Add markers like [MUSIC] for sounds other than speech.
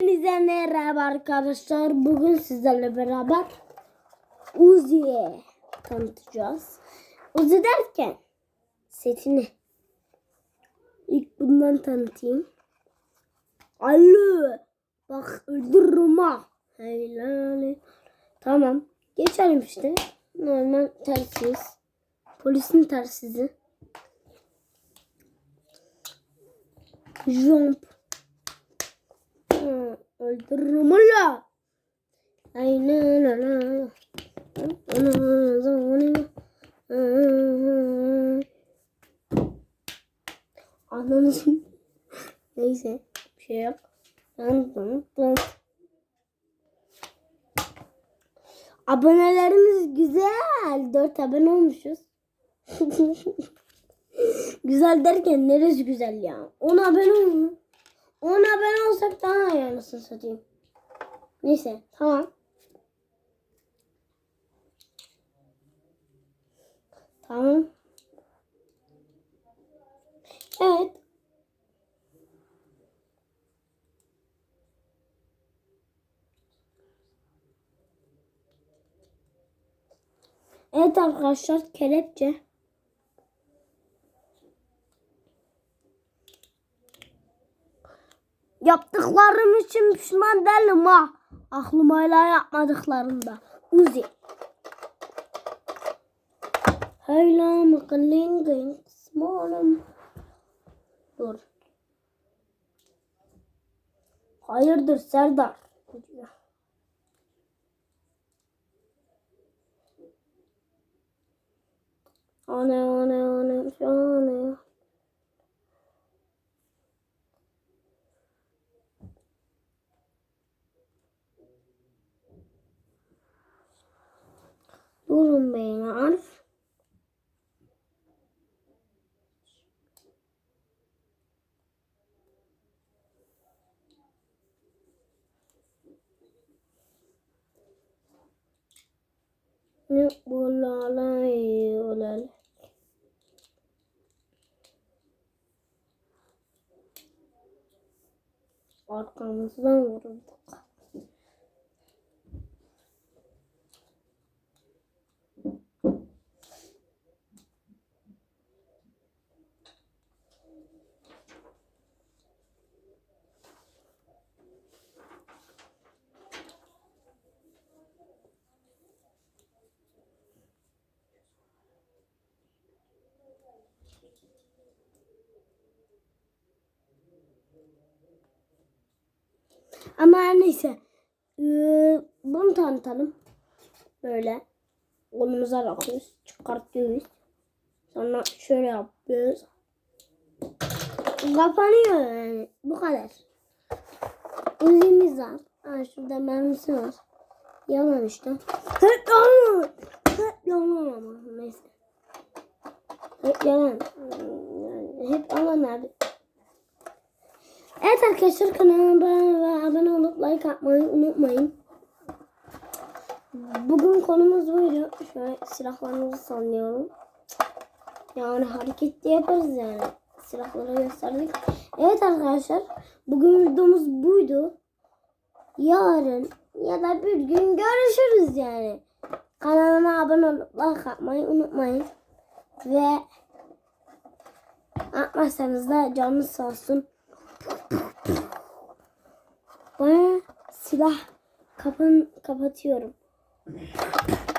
Hepinize merhaba arkadaşlar. Bugün sizlerle beraber Uzi'ye tanıtacağız. Uzi derken setini. İlk bundan tanıtayım. Alo. Bak öldürürüm ha. Tamam. Geçelim işte. Normal tersiz. Polisin tersizi. Jump. Öldürürüm hala. Aynen öyle. Ananı Neyse. Bir şey yok. Dın dın dın. Abonelerimiz güzel. 4 abone olmuşuz. [LAUGHS] güzel derken neresi güzel ya? 10 abone olmuş. 10 abone olsak daha iyi anasını satayım. Neyse tamam. Tamam. Evet. Evet arkadaşlar kelepçe. Yaptıklarım için pişman değilim ha. Aklım hala yapmadıklarımda. Uzi. Hayla mıkılinging smalım. Dur. Hayırdır Serdar? Ana ana ana. Durun beyler. Ne bulalay olal. Arkamızdan Ama her neyse. Ee, bunu tanıtalım. Böyle. Kolumuza bakıyoruz. Çıkartıyoruz. Sonra şöyle yapıyoruz. Kapanıyor yani. Bu kadar. Uzimiz var. Ha, şurada mermisi var. Yalan işte. Hep yalan. Hep yalan ama. Neyse. Hep yalan. Hep yalan abi. Evet arkadaşlar kanalıma abone olup like atmayı unutmayın. Bugün konumuz buydu. Şöyle silahlarımızı sallıyorum. Yani hareket de yaparız yani. Silahları gösterdik. Evet arkadaşlar. Bugün videomuz buydu. Yarın ya da bir gün görüşürüz yani. Kanalıma abone olup like atmayı unutmayın. Ve atmazsanız da canınız sağ olsun. Bana silah kapın kapatıyorum.